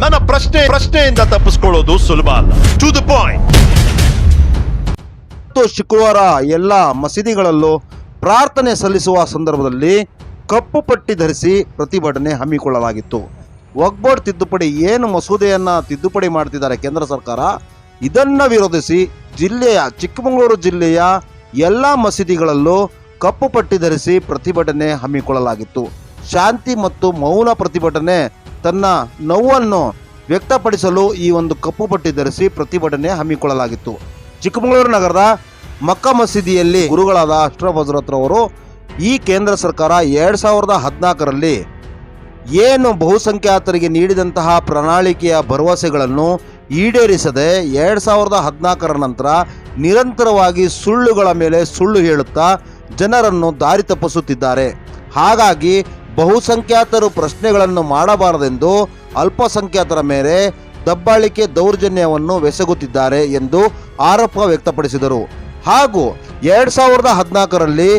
ನನ್ನ ಪ್ರಶ್ನೆ, ಪ್ರಶ್ನೆಯಿಂದ ತಪ್ಪಿಸ್ಕೊಳ್ಳೋದು ಸುಲಭ ಅಲ್ಲ. ಟು ದ ಪಾಯಿಂಟ್ ಶುಕ್ರವಾರ ಎಲ್ಲ ಮಸೀದಿಗಳಲ್ಲೂ ಪ್ರಾರ್ಥನೆ ಸಲ್ಲಿಸುವ ಸಂದರ್ಭದಲ್ಲಿ ಕಪ್ಪು ಪಟ್ಟಿ ಧರಿಸಿ ಪ್ರತಿಭಟನೆ ಹಮ್ಮಿಕೊಳ್ಳಲಾಗಿತ್ತು. ವಕ್ಬೋರ್ಡ್ ತಿದ್ದುಪಡಿ ಏನು ಮಸೂದೆಯನ್ನು ತಿದ್ದುಪಡಿ ಮಾಡ್ತಿದ್ದಾರೆ ಕೇಂದ್ರ ಸರ್ಕಾರ? ಇದನ್ನು ವಿರೋಧಿಸಿ ಜಿಲ್ಲೆಯ, ಚಿಕ್ಕಮಗಳೂರು ಜಿಲ್ಲೆಯ ಎಲ್ಲ ಮಸೀದಿಗಳಲ್ಲೂ ಕಪ್ಪು ಪಟ್ಟಿ ಧರಿಸಿ ಪ್ರತಿಭಟನೆ ಹಮ್ಮಿಕೊಳ್ಳಲಾಗಿತ್ತು. ಶಾಂತಿ ಮತ್ತು ಮೌನ ಪ್ರತಿಭಟನೆ ತನ್ನ ನೋವನ್ನು ವ್ಯಕ್ತಪಡಿಸಲು ಈ ಒಂದು ಕಪ್ಪು ಪಟ್ಟಿ ಧರಿಸಿ ಪ್ರತಿಭಟನೆ ಹಮ್ಮಿಕೊಳ್ಳಲಾಗಿತ್ತು. ಚಿಕ್ಕಮಗಳೂರು ನಗರದ ಮಕ್ಕ ಮಸೀದಿಯಲ್ಲಿ ಗುರುಗಳಾದ ಅಶ್ರಫ್ ಹಜರತ್ರವರು ಈ ಕೇಂದ್ರ ಸರ್ಕಾರ ಎರಡು ಸಾವಿರದ ಹದಿನಾಲ್ಕರಲ್ಲಿ ಏನು ಬಹುಸಂಖ್ಯಾತರಿಗೆ ನೀಡಿದಂತಹ ಪ್ರಣಾಳಿಕೆಯ ಭರವಸೆಗಳನ್ನು ಈಡೇರಿಸದೆ ಎರಡು ಸಾವಿರದ ಹದಿನಾಲ್ಕರ ನಂತರ ನಿರಂತರವಾಗಿ ಸುಳ್ಳುಗಳ ಮೇಲೆ ಸುಳ್ಳು ಹೇಳುತ್ತಾ ಜನರನ್ನು ದಾರಿ ತಪ್ಪಿಸುತ್ತಿದ್ದಾರೆ. ಹಾಗಾಗಿ ಬಹುಸಂಖ್ಯಾತರು ಪ್ರಶ್ನೆಗಳನ್ನು ಮಾಡಬಾರದೆಂದು ಅಲ್ಪಸಂಖ್ಯಾತರ ಮೇಲೆ ದಬ್ಬಾಳಿಕೆ ದೌರ್ಜನ್ಯವನ್ನು ಬೆಸಗುತ್ತಿದ್ದಾರೆ ಎಂದು ಆರೋಪ ವ್ಯಕ್ತಪಡಿಸಿದರು. ಹಾಗೂ ಎರಡು ಸಾವಿರದ ಹದಿನಾಲ್ಕರಲ್ಲಿ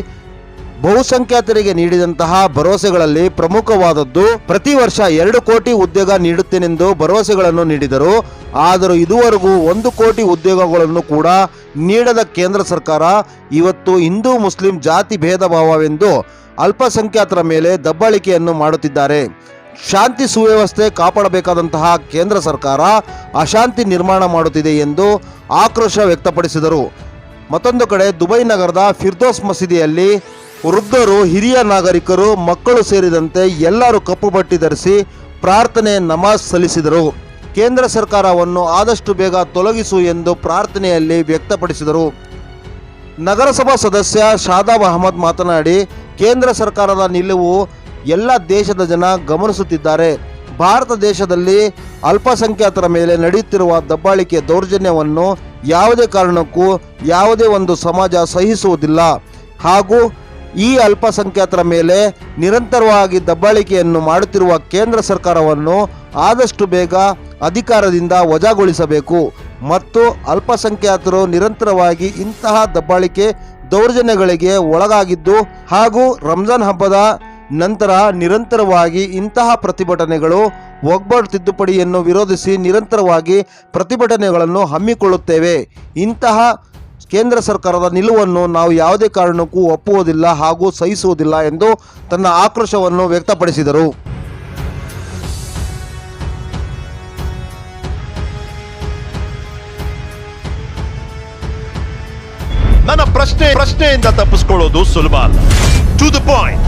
ಬಹುಸಂಖ್ಯಾತರಿಗೆ ನೀಡಿದಂತಹ ಭರವಸೆಗಳಲ್ಲಿ ಪ್ರಮುಖವಾದದ್ದು, ಪ್ರತಿ ವರ್ಷ ಎರಡು ಕೋಟಿ ಉದ್ಯೋಗ ನೀಡುತ್ತೇನೆಂದು ಭರವಸೆಗಳನ್ನು ನೀಡಿದರು. ಆದರೂ ಇದುವರೆಗೂ ಒಂದು ಕೋಟಿ ಉದ್ಯೋಗಗಳನ್ನು ಕೂಡ ನೀಡದ ಕೇಂದ್ರ ಸರ್ಕಾರ ಇವತ್ತು ಹಿಂದೂ ಮುಸ್ಲಿಂ ಜಾತಿ ಭೇದ ಭಾವವೆಂದು ಅಲ್ಪಸಂಖ್ಯಾತರ ಮೇಲೆ ದಬ್ಬಾಳಿಕೆಯನ್ನು ಮಾಡುತ್ತಿದ್ದಾರೆ. ಶಾಂತಿ ಸುವ್ಯವಸ್ಥೆ ಕಾಪಾಡಬೇಕಾದಂತಹ ಕೇಂದ್ರ ಸರ್ಕಾರ ಅಶಾಂತಿ ನಿರ್ಮಾಣ ಮಾಡುತ್ತಿದೆ ಎಂದು ಆಕ್ರೋಶ ವ್ಯಕ್ತಪಡಿಸಿದರು. ಮತ್ತೊಂದು ಕಡೆ ದುಬೈ ನಗರದ ಫಿರ್ದೋಸ್ ಮಸೀದಿಯಲ್ಲಿ ವೃದ್ಧರು, ಹಿರಿಯ ನಾಗರಿಕರು, ಮಕ್ಕಳು ಸೇರಿದಂತೆ ಎಲ್ಲರೂ ಕಪ್ಪು ಬಟ್ಟಿ ಧರಿಸಿ ಪ್ರಾರ್ಥನೆ ನಮಾಜ್ ಸಲ್ಲಿಸಿದರು. ಕೇಂದ್ರ ಸರ್ಕಾರವನ್ನು ಆದಷ್ಟು ಬೇಗ ತೊಲಗಿಸು ಎಂದು ಪ್ರಾರ್ಥನೆಯಲ್ಲಿ ವ್ಯಕ್ತಪಡಿಸಿದರು. ನಗರಸಭಾ ಸದಸ್ಯ ಶಾದಾಬ್ ಅಹಮದ್ ಮಾತನಾಡಿ ಕೇಂದ್ರ ಸರ್ಕಾರದ ನಿಲುವು ಎಲ್ಲ ದೇಶದ ಜನ ಗಮನಿಸುತ್ತಿದ್ದಾರೆ. ಭಾರತ ದೇಶದಲ್ಲಿ ಅಲ್ಪಸಂಖ್ಯಾತರ ಮೇಲೆ ನಡೆಯುತ್ತಿರುವ ದಬ್ಬಾಳಿಕೆ ದೌರ್ಜನ್ಯವನ್ನು ಯಾವುದೇ ಕಾರಣಕ್ಕೂ ಯಾವುದೇ ಒಂದು ಸಮಾಜ ಸಹಿಸುವುದಿಲ್ಲ. ಹಾಗೂ ಈ ಅಲ್ಪಸಂಖ್ಯಾತರ ಮೇಲೆ ನಿರಂತರವಾಗಿ ದಬ್ಬಾಳಿಕೆಯನ್ನು ಮಾಡುತ್ತಿರುವ ಕೇಂದ್ರ ಸರ್ಕಾರವನ್ನು ಆದಷ್ಟು ಬೇಗ ಅಧಿಕಾರದಿಂದ ವಜಾಗೊಳಿಸಬೇಕು. ಮತ್ತು ಅಲ್ಪಸಂಖ್ಯಾತರು ನಿರಂತರವಾಗಿ ಇಂತಹ ದಬ್ಬಾಳಿಕೆ ದೌರ್ಜನ್ಯಗಳಿಗೆ ಒಳಗಾಗಿದ್ದು ಹಾಗೂ ರಂಜಾನ್ ಹಬ್ಬದ ನಂತರ ನಿರಂತರವಾಗಿ ಇಂತಹ ಪ್ರತಿಭಟನೆಗಳು ಒಗ್ಬರ್ಡ್ ತಿದ್ದುಪಡಿಯನ್ನು ವಿರೋಧಿಸಿ ನಿರಂತರವಾಗಿ ಪ್ರತಿಭಟನೆಗಳನ್ನು ಹಮ್ಮಿಕೊಳ್ಳುತ್ತೇವೆ. ಇಂತಹ ಕೇಂದ್ರ ಸರ್ಕಾರದ ನಿಲುವನ್ನು ನಾವು ಯಾವುದೇ ಕಾರಣಕ್ಕೂ ಒಪ್ಪುವುದಿಲ್ಲ ಹಾಗೂ ಸಹಿಸುವುದಿಲ್ಲ ಎಂದು ತನ್ನ ಆಕ್ರೋಶವನ್ನು ವ್ಯಕ್ತಪಡಿಸಿದರು. ನನ್ನ ಪ್ರಶ್ನೆ ಪ್ರಶ್ನೆಯಿಂದ ತಪ್ಪಿಸ್ಕೊಳ್ಳೋದು ಸುಲಭ ಅಲ್ಲ. To the point